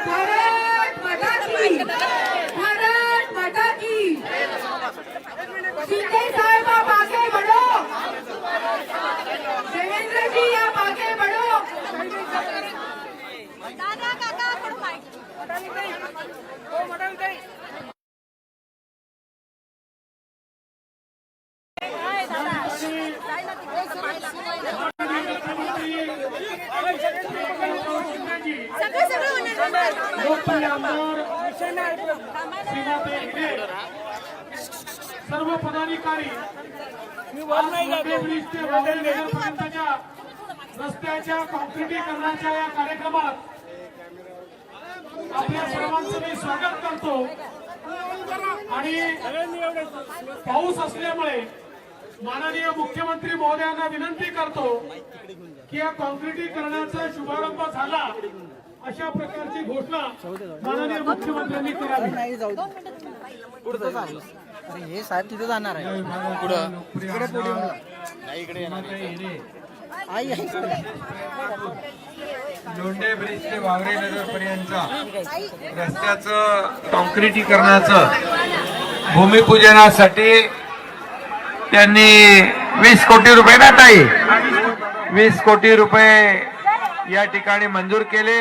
भारत माता की भारत माता की. शिंदे साहेब आप आगे बढ़ो देवेंद्र जी आप आगे बढ़ो दादा काका आपण माहिती सगळं सगळं लोकप्रिय आमदार हेगडे सर्व पदाधिकारी ते रस्त्याच्या कॉन्क्रिटीकरणाच्या या कार्यक्रमात आपल्या सर्वांचं मी स्वागत करतो. आणि पाऊस असल्यामुळे माननीय मुख्यमंत्री महोदयांना विनंती करतो की या कॉन्क्रिटीकरणाचा शुभारंभ झाला. अशा प्रकारची घोषणा माननीय मुख्यमंत्र्यांनी करावी नाही जाऊ दे. अरे हे साहेब तिथे जाणार आहे. इकडे podium ला. आई आई लोंढे ब्रिज ते वावरे नगर पर्यंत रस्त्याचं कॉन्क्रिटीकरणाचं भूमिपूजनासाठी त्यांनी वीस कोटी रुपये ना ताई? वीस कोटी रुपये या ठिकाणी मंजूर केले.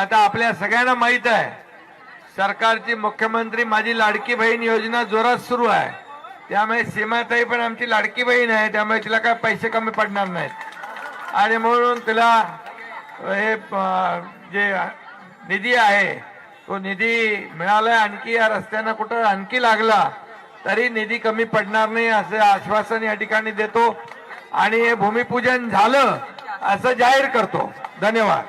आता आपल्या सगळ्यांना माहीत आहे सरकारची मुख्यमंत्री माझी लाडकी बहीण योजना जोरात सुरू आहे. त्यामुळे सीमाताई पण आमची लाडकी बहीण आहे त्यामुळे तिला काय पैसे कमी पडणार नाहीत. आणि म्हणून तिला हे जे निधी आहे तो निधी मिळाला आणखी या रस्त्यांना कुठं आणखी लागला तरी निधी कमी पडणार नाही असं आश्वासन या ठिकाणी देतो. आणि हे भूमिपूजन झालं असं जाहीर करतो. धन्यवाद.